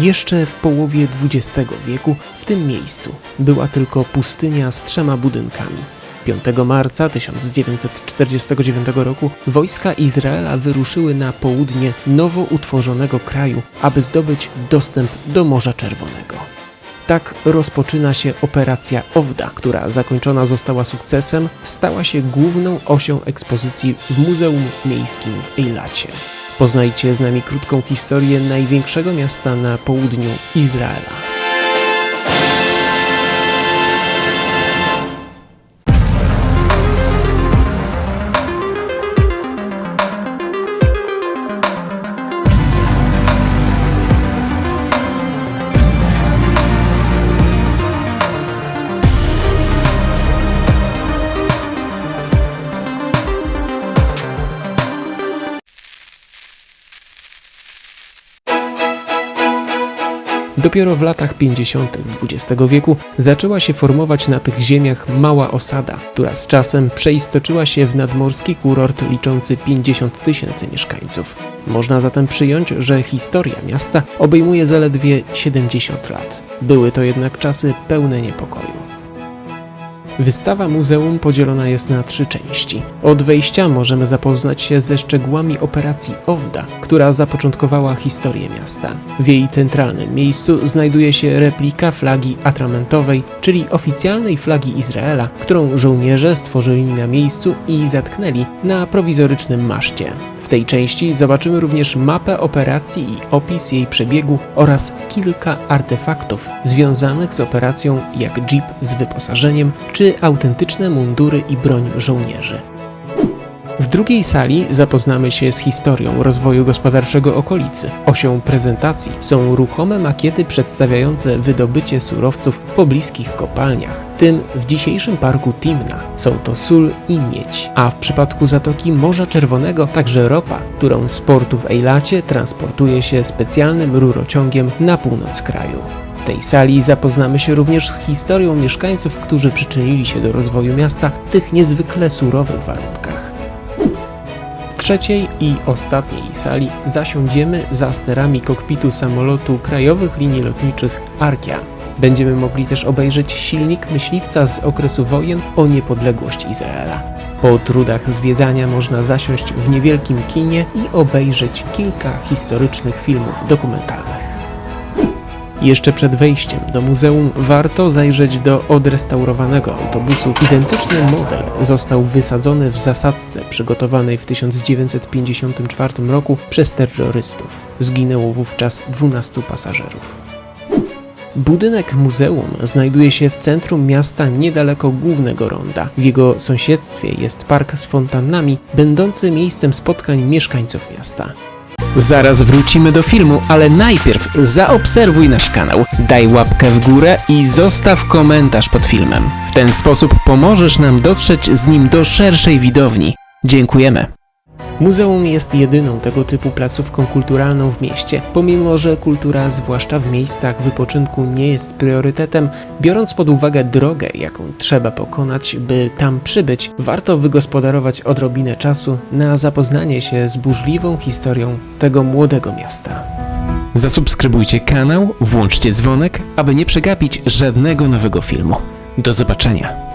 Jeszcze w połowie XX wieku w tym miejscu była tylko pustynia z trzema budynkami. 5 marca 1949 roku wojska Izraela wyruszyły na południe nowo utworzonego kraju, aby zdobyć dostęp do Morza Czerwonego. Tak rozpoczyna się operacja OWDA, która zakończona została sukcesem, stała się główną osią ekspozycji w Muzeum Miejskim w Eilacie. Poznajcie z nami krótką historię największego miasta na południu Izraela. Dopiero w latach 50. XX wieku zaczęła się formować na tych ziemiach mała osada, która z czasem przeistoczyła się w nadmorski kurort liczący 50 tysięcy mieszkańców. Można zatem przyjąć, że historia miasta obejmuje zaledwie 70 lat. Były to jednak czasy pełne niepokoju. Wystawa muzeum podzielona jest na trzy części. Od wejścia możemy zapoznać się ze szczegółami operacji OWDA, która zapoczątkowała historię miasta. W jej centralnym miejscu znajduje się replika flagi atramentowej, czyli oficjalnej flagi Izraela, którą żołnierze stworzyli na miejscu i zatknęli na prowizorycznym maszcie. Tej części zobaczymy również mapę operacji i opis jej przebiegu oraz kilka artefaktów związanych z operacją jak jeep z wyposażeniem czy autentyczne mundury i broń żołnierzy. W drugiej sali zapoznamy się z historią rozwoju gospodarczego okolicy. Osią prezentacji są ruchome makiety przedstawiające wydobycie surowców w pobliskich kopalniach. Tym w dzisiejszym parku Timna są to sól i miedź, a w przypadku Zatoki Morza Czerwonego także ropa, którą z portu w Ejlacie transportuje się specjalnym rurociągiem na północ kraju. W tej sali zapoznamy się również z historią mieszkańców, którzy przyczynili się do rozwoju miasta w tych niezwykle surowych warunkach. Trzeciej i ostatniej sali zasiądziemy za sterami kokpitu samolotu krajowych linii lotniczych Arkia. Będziemy mogli też obejrzeć silnik myśliwca z okresu wojen o niepodległość Izraela. Po trudach zwiedzania można zasiąść w niewielkim kinie i obejrzeć kilka historycznych filmów dokumentalnych. Jeszcze przed wejściem do muzeum warto zajrzeć do odrestaurowanego autobusu. Identyczny model został wysadzony w zasadzce przygotowanej w 1954 roku przez terrorystów. Zginęło wówczas 12 pasażerów. Budynek muzeum znajduje się w centrum miasta niedaleko głównego ronda. W jego sąsiedztwie jest park z fontannami, będący miejscem spotkań mieszkańców miasta. Zaraz wrócimy do filmu, ale najpierw zaobserwuj nasz kanał, daj łapkę w górę i zostaw komentarz pod filmem. W ten sposób pomożesz nam dotrzeć z nim do szerszej widowni. Dziękujemy. Muzeum jest jedyną tego typu placówką kulturalną w mieście. Pomimo, że kultura, zwłaszcza w miejscach wypoczynku, nie jest priorytetem, biorąc pod uwagę drogę, jaką trzeba pokonać, by tam przybyć, warto wygospodarować odrobinę czasu na zapoznanie się z burzliwą historią tego młodego miasta. Zasubskrybujcie kanał, włączcie dzwonek, aby nie przegapić żadnego nowego filmu. Do zobaczenia.